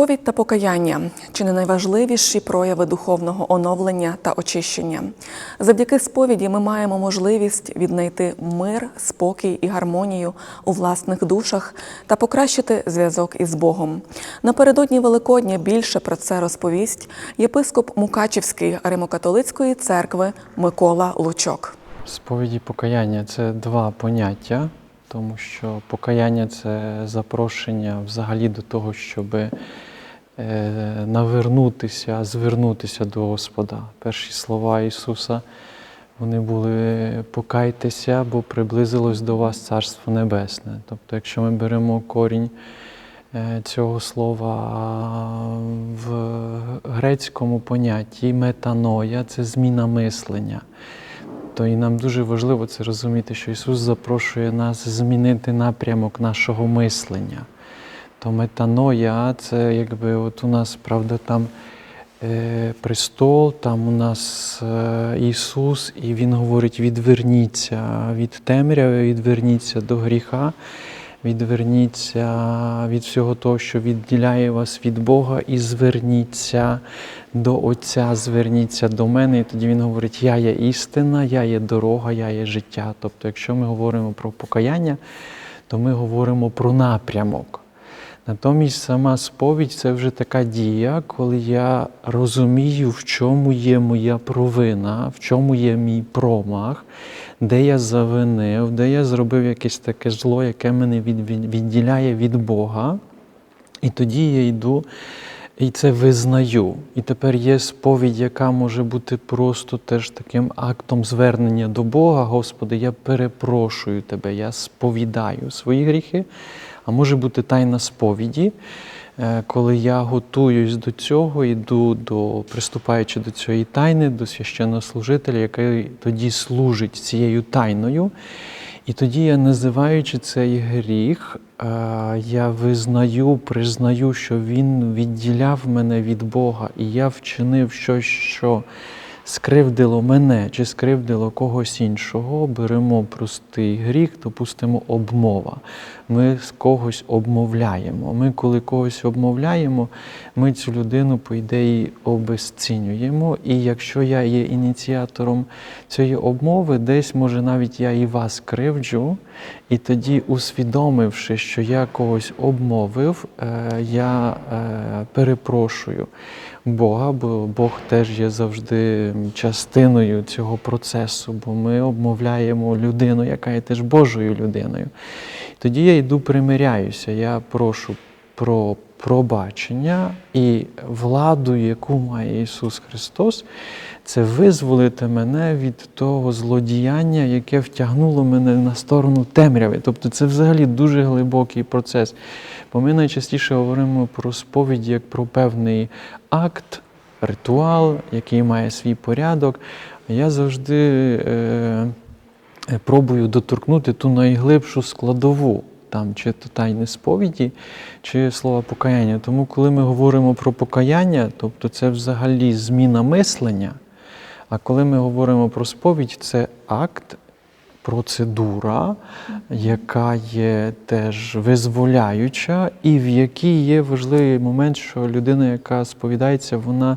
Сповідь та покаяння чи не найважливіші прояви духовного оновлення та очищення. Завдяки сповіді ми маємо можливість віднайти мир, спокій і гармонію у власних душах та покращити зв'язок із Богом. Напередодні Великодня більше про це розповість єпископ Мукачівської Римокатолицької церкви Микола Лучок. Сповіді покаяння це два поняття, тому що покаяння це запрошення взагалі до того, щоб е, навернутися, звернутися до Господа. Перші слова Ісуса вони були покайтеся, бо приблизилось до вас Царство Небесне. Тобто, якщо ми беремо корінь е, цього слова в грецькому понятті метаноя це зміна мислення. То і нам дуже важливо це розуміти, що Ісус запрошує нас змінити напрямок нашого мислення. То метаноя це якби от у нас, правда, там е, престол, там у нас е, Ісус, і Він говорить: відверніться від темряви, відверніться до гріха, відверніться від всього того, що відділяє вас від Бога, і зверніться до Отця, зверніться до мене. І тоді Він говорить: Я є істина, я є дорога, я є життя. Тобто, якщо ми говоримо про покаяння, то ми говоримо про напрямок. Натомість сама сповідь це вже така дія, коли я розумію, в чому є моя провина, в чому є мій промах, де я завинив, де я зробив якесь таке зло, яке мене від- від- відділяє від Бога. І тоді я йду і це визнаю. І тепер є сповідь, яка може бути просто теж таким актом звернення до Бога. Господи, я перепрошую Тебе, я сповідаю свої гріхи. А може бути тайна сповіді, е, коли я готуюсь до цього, йду до приступаючи до цієї тайни, до священнослужителя, який тоді служить цією тайною. І тоді я, називаючи цей гріх, е, я визнаю, признаю, що він відділяв мене від Бога, і я вчинив щось, що скривдило мене чи скривдило когось іншого. Беремо простий гріх, допустимо, обмова. Ми з когось обмовляємо. Ми, коли когось обмовляємо, ми цю людину, по ідеї, обезцінюємо. І якщо я є ініціатором цієї обмови, десь може навіть я і вас кривджу, і тоді, усвідомивши, що я когось обмовив, е, я е, перепрошую Бога, бо Бог теж є завжди частиною цього процесу, бо ми обмовляємо людину, яка є теж Божою людиною. Тоді я йду примиряюся, я прошу про пробачення і владу, яку має Ісус Христос, це визволити мене від того злодіяння, яке втягнуло мене на сторону темряви. Тобто це взагалі дуже глибокий процес. Бо ми найчастіше говоримо про сповідь як про певний акт, ритуал, який має свій порядок. Я завжди е, пробую доторкнути ту найглибшу складову. Там чи то тайни сповіді, чи слова покаяння. Тому, коли ми говоримо про покаяння, тобто це взагалі зміна мислення. А коли ми говоримо про сповідь, це акт, процедура, яка є теж визволяюча, і в якій є важливий момент, що людина, яка сповідається, вона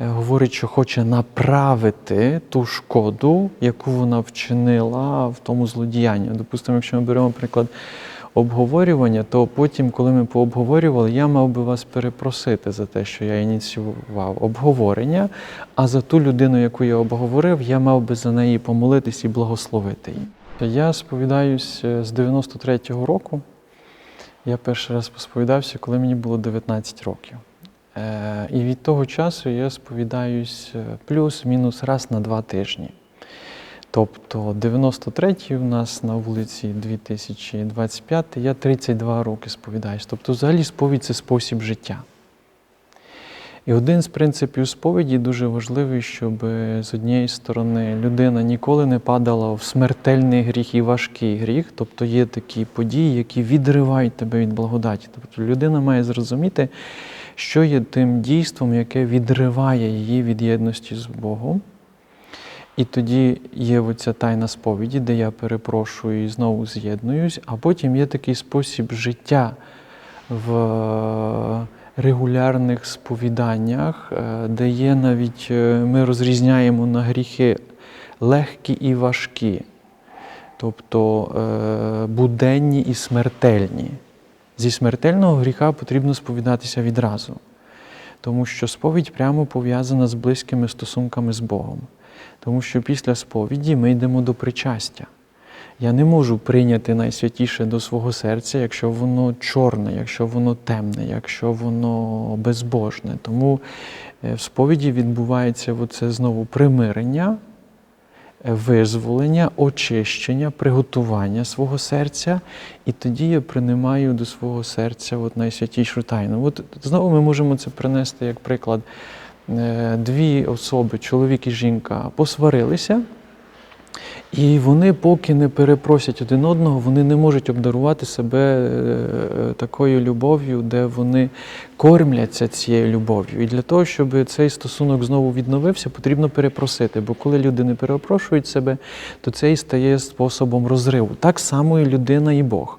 е, говорить, що хоче направити ту шкоду, яку вона вчинила в тому злодіянні. Допустимо, якщо ми беремо приклад обговорювання, то потім, коли ми пообговорювали, я мав би вас перепросити за те, що я ініціював обговорення, а за ту людину, яку я обговорив, я мав би за неї помолитись і благословити її. Я сповідаюсь е, з 93-го року. Я перший раз посповідався, коли мені було 19 років. Е, І від того часу я сповідаюсь е, плюс-мінус раз на два тижні. Тобто 93-й у нас на вулиці 2025, я 32 роки сповідаюсь. Тобто, взагалі, сповідь це спосіб життя. І один з принципів сповіді дуже важливий, щоб з однієї сторони людина ніколи не падала в смертельний гріх і важкий гріх, тобто є такі події, які відривають тебе від благодаті. Тобто людина має зрозуміти, що є тим дійством, яке відриває її від єдності з Богом. І тоді є оця тайна сповіді, де я перепрошую і знову з'єднуюсь, а потім є такий спосіб життя в регулярних сповіданнях, е, де є навіть е, ми розрізняємо на гріхи легкі і важкі, тобто е, буденні і смертельні. Зі смертельного гріха потрібно сповідатися відразу, тому що сповідь прямо пов'язана з близькими стосунками з Богом. Тому що після сповіді ми йдемо до причастя. Я не можу прийняти найсвятіше до свого серця, якщо воно чорне, якщо воно темне, якщо воно безбожне. Тому е, в сповіді відбувається оце знову примирення, е, визволення, очищення, приготування свого серця, і тоді я приймаю до свого серця от найсвятішу тайну. От знову ми можемо це принести як приклад. Е, Дві особи, чоловік і жінка, посварилися. І вони, поки не перепросять один одного, вони не можуть обдарувати себе е, такою любов'ю, де вони кормляться цією любов'ю. І для того, щоб цей стосунок знову відновився, потрібно перепросити. Бо коли люди не перепрошують себе, то це і стає способом розриву. Так само і людина і Бог.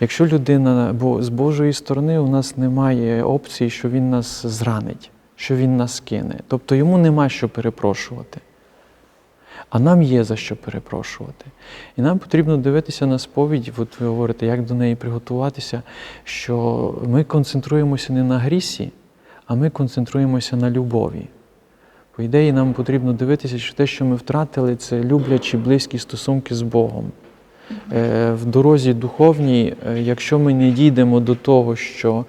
Якщо людина, бо з Божої сторони у нас немає опції, що він нас зранить, що він нас кине. Тобто йому нема що перепрошувати. А нам є за що перепрошувати. І нам потрібно дивитися на сповідь, от ви говорите, як до неї приготуватися, що ми концентруємося не на грісі, а ми концентруємося на любові. По ідеї, нам потрібно дивитися, що те, що ми втратили, це люблячі близькі стосунки з Богом. Е, В дорозі духовній, е, якщо ми не дійдемо до того, що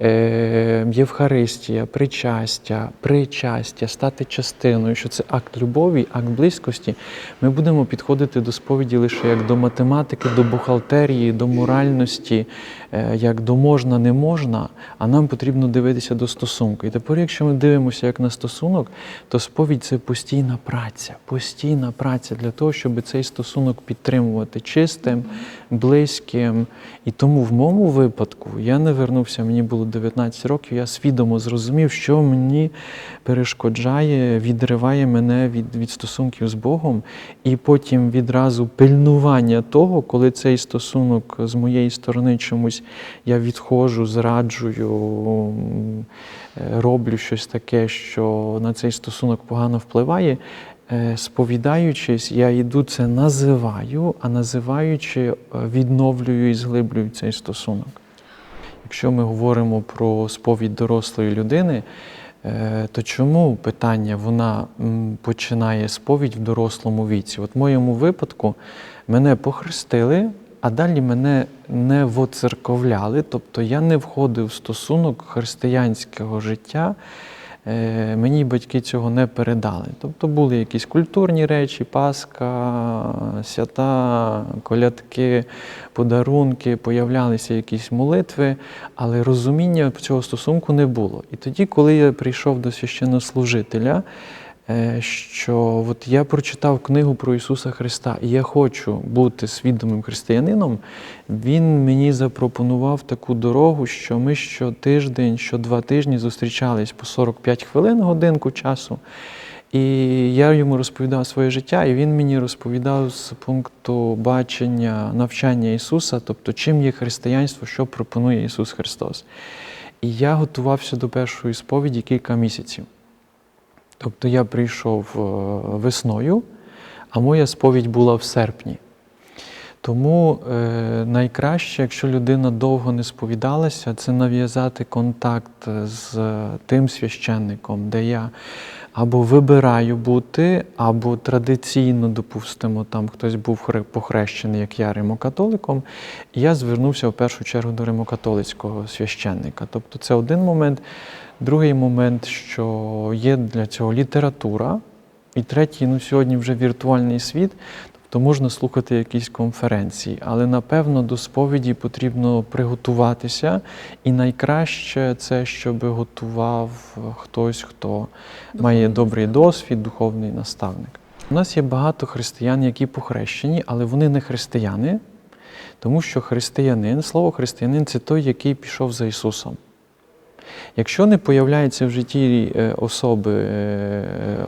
Євхаристія, причастя, причастя, стати частиною, що це акт любові, акт близькості, ми будемо підходити до сповіді лише як до математики, до бухгалтерії, до моральності, е, як до можна, не можна, а нам потрібно дивитися до стосунку. І тепер, якщо ми дивимося як на стосунок, то сповідь це постійна праця, постійна праця для того, щоб цей стосунок підтримувати чистим, близьким. І тому в моєму випадку я не вернувся, мені було 19 років, я свідомо зрозумів, що мені перешкоджає, відриває мене від, від стосунків з Богом, і потім відразу пильнування того, коли цей стосунок з моєї сторони чомусь я відходжу, зраджую, роблю щось таке, що на цей стосунок погано впливає. Е, Сповідаючись, я йду це називаю, а називаючи, е, відновлюю і зглиблюю цей стосунок. Якщо ми говоримо про сповідь дорослої людини, е, то чому питання вона починає сповідь в дорослому віці? От в моєму випадку мене похрестили, а далі мене не воцерковляли, тобто я не входив в стосунок християнського життя. Е, Мені батьки цього не передали. Тобто були якісь культурні речі, Пасха, свята, колядки, подарунки, появлялися якісь молитви, але розуміння цього стосунку не було. І тоді, коли я прийшов до священнослужителя, що от я прочитав книгу про Ісуса Христа, і я хочу бути свідомим християнином, Він мені запропонував таку дорогу, що ми щотиждень, що два тижні зустрічались по 45 хвилин, годинку часу. І я йому розповідав своє життя, і він мені розповідав з пункту бачення навчання Ісуса, тобто чим є християнство, що пропонує Ісус Христос. І я готувався до першої сповіді кілька місяців. Тобто я прийшов е, весною, а моя сповідь була в серпні. Тому е, найкраще, якщо людина довго не сповідалася, це нав'язати контакт з тим священником, де я або вибираю бути, або традиційно, допустимо, там хтось був хре- похрещений, як я римокатоликом, і я звернувся в першу чергу до римокатолицького священника. Тобто це один момент. Другий момент, що є для цього література. І третій, ну сьогодні вже віртуальний світ, тобто можна слухати якісь конференції, але напевно до сповіді потрібно приготуватися, і найкраще це, щоб готував хтось, хто має добрий досвід, духовний наставник. У нас є багато християн, які похрещені, але вони не християни, тому що християнин, слово християнин це той, який пішов за Ісусом. Якщо не появляється в житті е, особи е,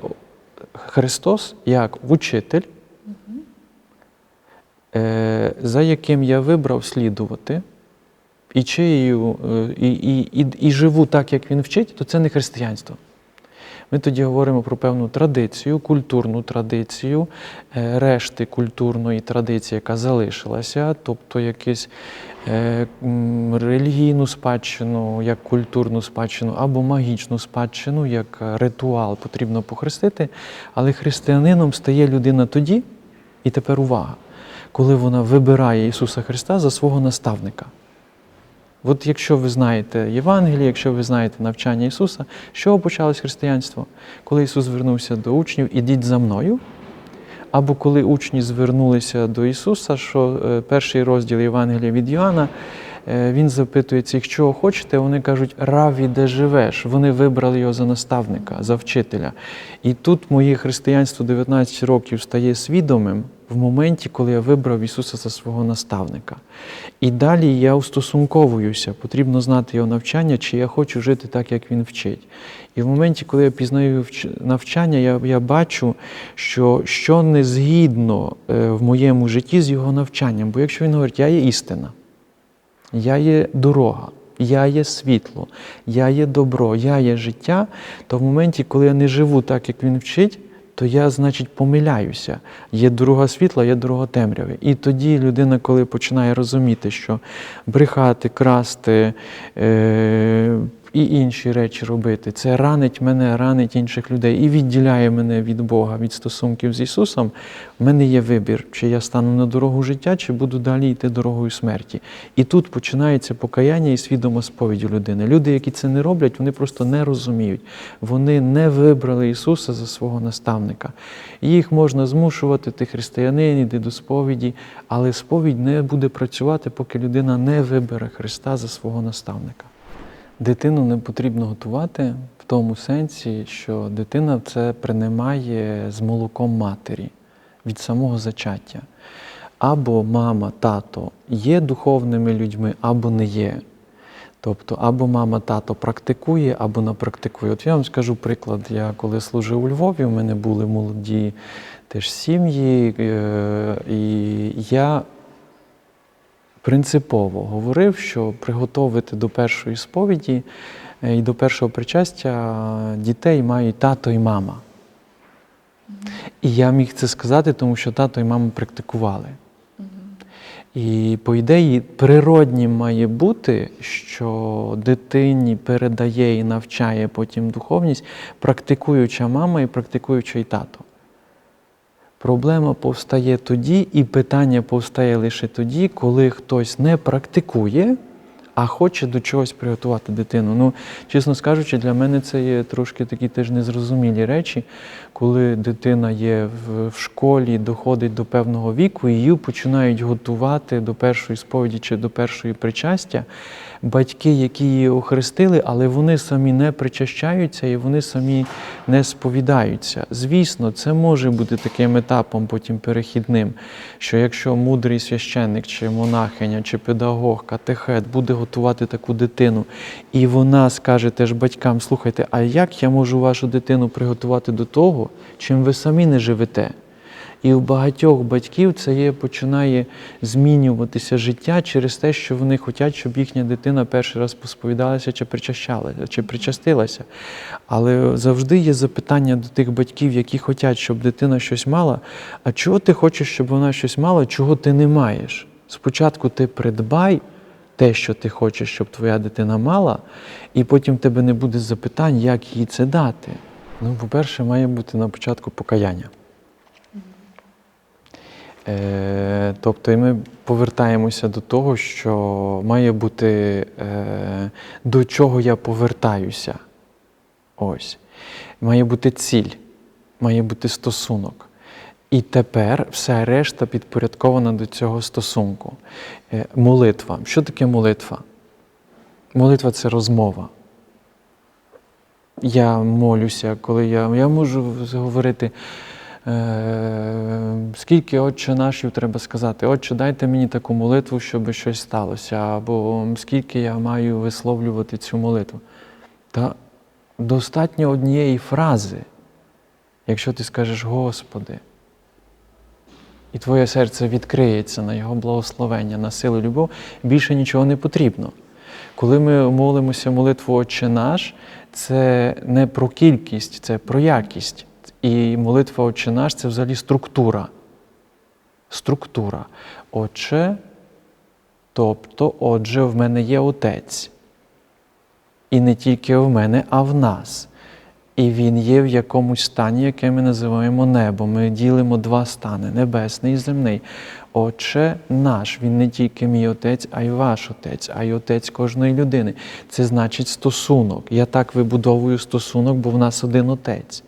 Христос як учитель, за яким я вибрав слідувати, і чию, е, і, і, і, і живу так, як він вчить, то це не християнство. Ми тоді говоримо про певну традицію, культурну традицію, е, решти культурної традиції, яка залишилася, тобто якусь е, релігійну спадщину, як культурну спадщину, або магічну спадщину, як е, ритуал потрібно похрестити. Але християнином стає людина тоді, і тепер увага, коли вона вибирає Ісуса Христа за свого наставника. От якщо ви знаєте Євангеліє, якщо ви знаєте навчання Ісуса, з чого почалось християнство? Коли Ісус звернувся до учнів, ідіть за мною. Або коли учні звернулися до Ісуса, що е, перший розділ Євангелія від Йоанна, е, Він запитує цих, чого хочете, вони кажуть, раві, де живеш. Вони вибрали його за наставника, за вчителя. І тут моє християнство 19 років стає свідомим в моменті, коли я вибрав Ісуса за свого наставника. І далі я устосунковуюся, потрібно знати його навчання, чи я хочу жити так, як він вчить. І в моменті, коли я пізнаю навчання, я, я бачу, що, що не згідно е, в моєму житті з його навчанням. Бо якщо він говорить, я є істина, я є дорога, я є світло, я є добро, я є життя, то в моменті, коли я не живу так, як він вчить, то я, значить, помиляюся. Є дорога світла, є дорога темряви. І тоді людина, коли починає розуміти, що брехати, красти е- і інші речі робити, це ранить мене, ранить інших людей і відділяє мене від Бога, від стосунків з Ісусом, в мене є вибір, чи я стану на дорогу життя, чи буду далі йти дорогою смерті. І тут починається покаяння і свідома сповідь людини. Люди, які це не роблять, вони просто не розуміють. Вони не вибрали Ісуса за свого наставника. Їх можна змушувати, ти християнин, іди до сповіді, але сповідь не буде працювати, поки людина не вибере Христа за свого наставника. Дитину не потрібно готувати в тому сенсі, що дитина це принимає з молоком матері від самого зачаття. Або мама, тато є духовними людьми, або не є. Тобто, або мама, тато практикує, або не практикує. От я вам скажу приклад, я коли служив у Львові, у мене були молоді теж сім'ї, е, і я принципово говорив, що приготовити до першої сповіді е, і до першого причастя дітей мають тато і мама. І я міг це сказати, тому що тато і мама практикували. І по ідеї природнім має бути, що дитині передає і навчає потім духовність практикуюча мама і практикуючий тато. Проблема повстає тоді, і питання повстає лише тоді, коли хтось не практикує, а хоче до чогось приготувати дитину. Ну, чесно скажучи, для мене це є трошки такі теж незрозумілі речі, коли дитина є в, школі, доходить до певного віку, її починають готувати до першої сповіді чи до першої причастя. Батьки, які її охрестили, але вони самі не причащаються і вони самі не сповідаються. Звісно, це може бути таким етапом, потім перехідним, що якщо мудрий священник, чи монахиня, чи педагог, катехет буде готувати таку дитину, і вона скаже теж батькам: слухайте, а як я можу вашу дитину приготувати до того, чим ви самі не живете? І у багатьох батьків це є, починає змінюватися життя через те, що вони хочуть, щоб їхня дитина перший раз посповідалася чи причащалася, чи причастилася. Але завжди є запитання до тих батьків, які хочуть, щоб дитина щось мала. А чого ти хочеш, щоб вона щось мала, чого ти не маєш? Спочатку ти придбай те, що ти хочеш, щоб твоя дитина мала, і потім в тебе не буде запитань, як їй це дати. Ну, по-перше, має бути на початку покаяння. Е, тобто і ми повертаємося до того, що має бути е, до чого я повертаюся. Ось. Має бути ціль, має бути стосунок. І тепер все решта підпорядкована до цього стосунку. Е, молитва. Що таке молитва? Молитва це розмова. Я молюся, коли я, я можу говорити. Е, Скільки отче нашів треба сказати, Отче, дайте мені таку молитву, щоб щось сталося, або скільки я маю висловлювати цю молитву. Та достатньо однієї фрази, якщо ти скажеш Господи, і твоє серце відкриється на Його благословення, на силу любов, більше нічого не потрібно. Коли ми молимося молитву Отче наш, це не про кількість, це про якість. І молитва Отче наш це взагалі структура. Структура. Отче, тобто, отже, в мене є Отець. І не тільки в мене, а в нас. І він є в якомусь стані, яке ми називаємо небо. Ми ділимо два стани небесний і земний. Отче наш, він не тільки мій отець, а й ваш отець, а й отець кожної людини. Це значить стосунок. Я так вибудовую стосунок, бо в нас один отець.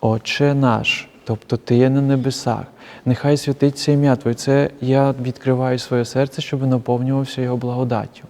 Отче наш, тобто Ти є на небесах. Нехай святиться ім'я Твоє. Це я відкриваю своє серце, щоб наповнювався його благодаттю.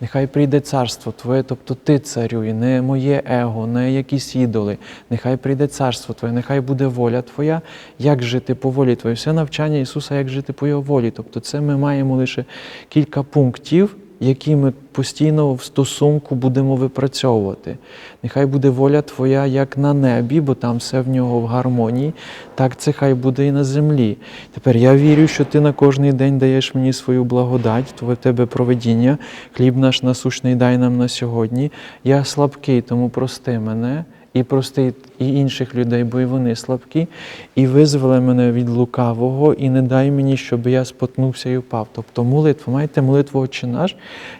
Нехай прийде царство Твоє, тобто Ти царюй, не моє его, не якісь ідоли. Нехай прийде царство Твоє, нехай буде воля Твоя, як жити по волі Твоїй. Все навчання Ісуса, як жити по Його волі. Тобто це ми маємо лише кілька пунктів, які ми постійно в стосунку будемо випрацьовувати. Нехай буде воля Твоя як на небі, бо там все в нього в гармонії, так це хай буде і на землі. Тепер я вірю, що ти на кожний день даєш мені свою благодать, твоє тебе проведіння, хліб наш насущний дай нам на сьогодні. Я слабкий, тому прости мене. І прости і інших людей, бо і вони слабкі, і визволи мене від лукавого, і не дай мені, щоб я спотнувся і впав. Тобто молитва, маєте молитву Отче наш,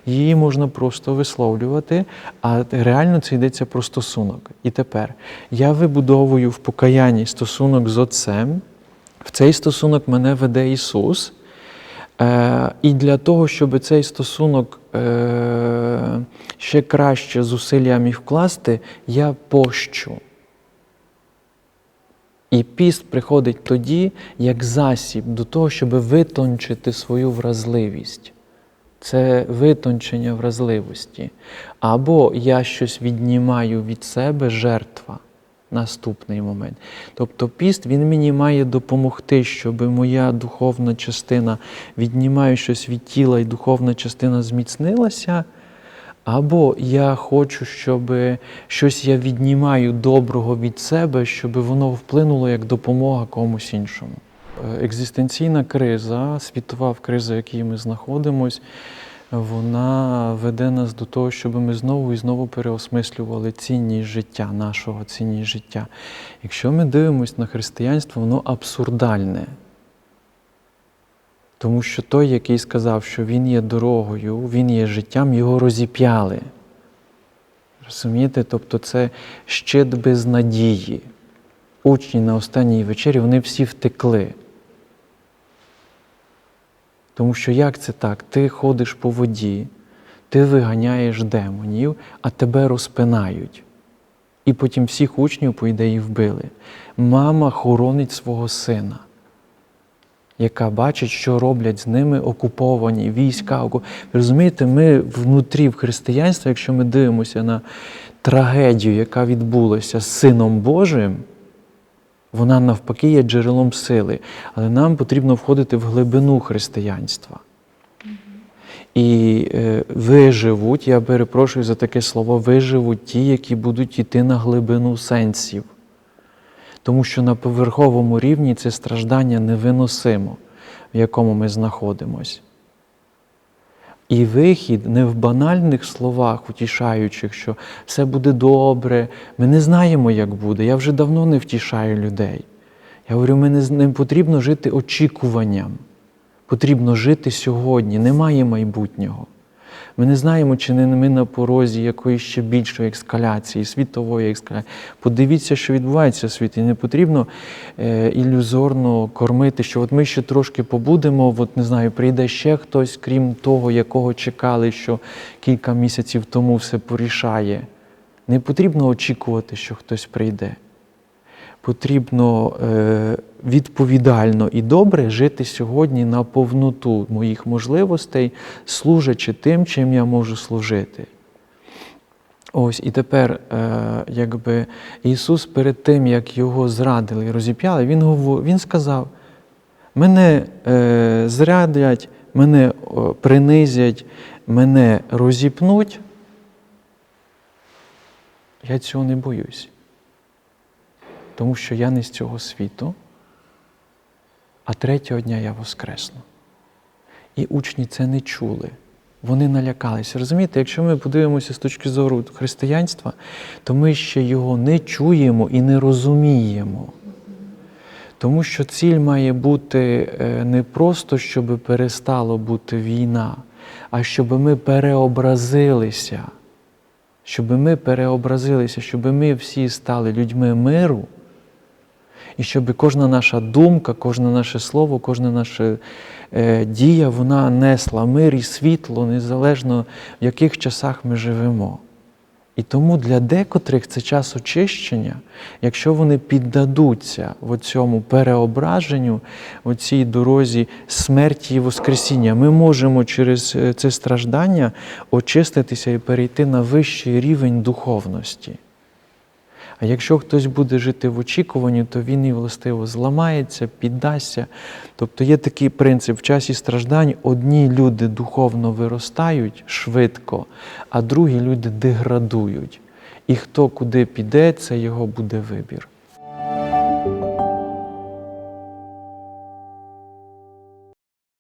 її можна просто висловлювати, а реально це йдеться про стосунок. І тепер я вибудовую в покаянні стосунок з Отцем, в цей стосунок мене веде Ісус. Е, І для того, щоб цей стосунок е, ще краще зусилля міг вкласти, я пощу. І піст приходить тоді, як засіб до того, щоб витончити свою вразливість. Це витончення вразливості. Або я щось віднімаю від себе жертва. Наступний момент. Тобто піст він мені має допомогти, щоб моя духовна частина віднімає щось від тіла, і духовна частина зміцнилася. Або я хочу, щоб щось я віднімаю доброго від себе, щоб воно вплинуло як допомога комусь іншому. Е, Екзистенційна криза, світова криза, в якій ми знаходимося, вона веде нас до того, щоб ми знову і знову переосмислювали цінність життя, нашого цінність життя. Якщо ми дивимося на християнство, воно абсурдальне. Тому що той, який сказав, що він є дорогою, він є життям, його розіп'яли. Розумієте? Тобто це щит без надії. Учні на останній вечері вони всі втекли. Тому що як це так? Ти ходиш по воді, ти виганяєш демонів, а тебе розпинають. І потім всіх учнів, по ідеї, вбили. Мама хоронить свого сина, яка бачить, що роблять з ними окуповані війська. розумієте, ми внутрі в християнстві, якщо ми дивимося на трагедію, яка відбулася з Сином Божим, вона навпаки є джерелом сили. Але нам потрібно входити в глибину християнства. І е, виживуть, я перепрошую за таке слово, виживуть ті, які будуть йти на глибину сенсів. Тому що на поверховому рівні це страждання невиносимо, в якому ми знаходимось. І вихід не в банальних словах, утішаючих, що все буде добре. Ми не знаємо, як буде. Я вже давно не втішаю людей. Я говорю, мені не потрібно жити очікуванням. Потрібно жити сьогодні, немає майбутнього. Ми не знаємо, чи не ми на порозі якоїсь ще більшої ескаляції, світової ескаляції. Подивіться, що відбувається в світі. Не потрібно е, ілюзорно кормити, що от ми ще трошки побудемо, от не знаю, прийде ще хтось, крім того, якого чекали, що кілька місяців тому все порішає. Не потрібно очікувати, що хтось прийде. Потрібно е, відповідально і добре жити сьогодні на повноту моїх можливостей, служачи тим, чим я можу служити. Ось і тепер, е, якби Ісус перед тим, як його зрадили і розіп'яли, Він, він сказав: мене е, зрадять, мене принизять, мене розіпнуть. Я цього не боюсь. Тому що я не з цього світу, а третього дня я воскресну. І учні це не чули. Вони налякалися. Розумієте, якщо ми подивимося з точки зору християнства, то ми ще його не чуємо і не розуміємо. Тому що ціль має бути е, не просто, щоб перестало бути війна, а щоб ми переобразилися, щоб ми переобразилися, щоб ми всі стали людьми миру, і щоб кожна наша думка, кожне наше слово, кожна наша е, дія, вона несла мир і світло, незалежно в яких часах ми живемо. І тому для декотрих це час очищення, якщо вони піддадуться в цьому переображенню, в цій дорозі смерті і Воскресіння, ми можемо через е, це страждання очиститися і перейти на вищий рівень духовності. А якщо хтось буде жити в очікуванні, то він і властиво зламається, піддасться. Тобто є такий принцип: в часі страждань одні люди духовно виростають швидко, а другі люди деградують. І хто куди піде, це його буде вибір.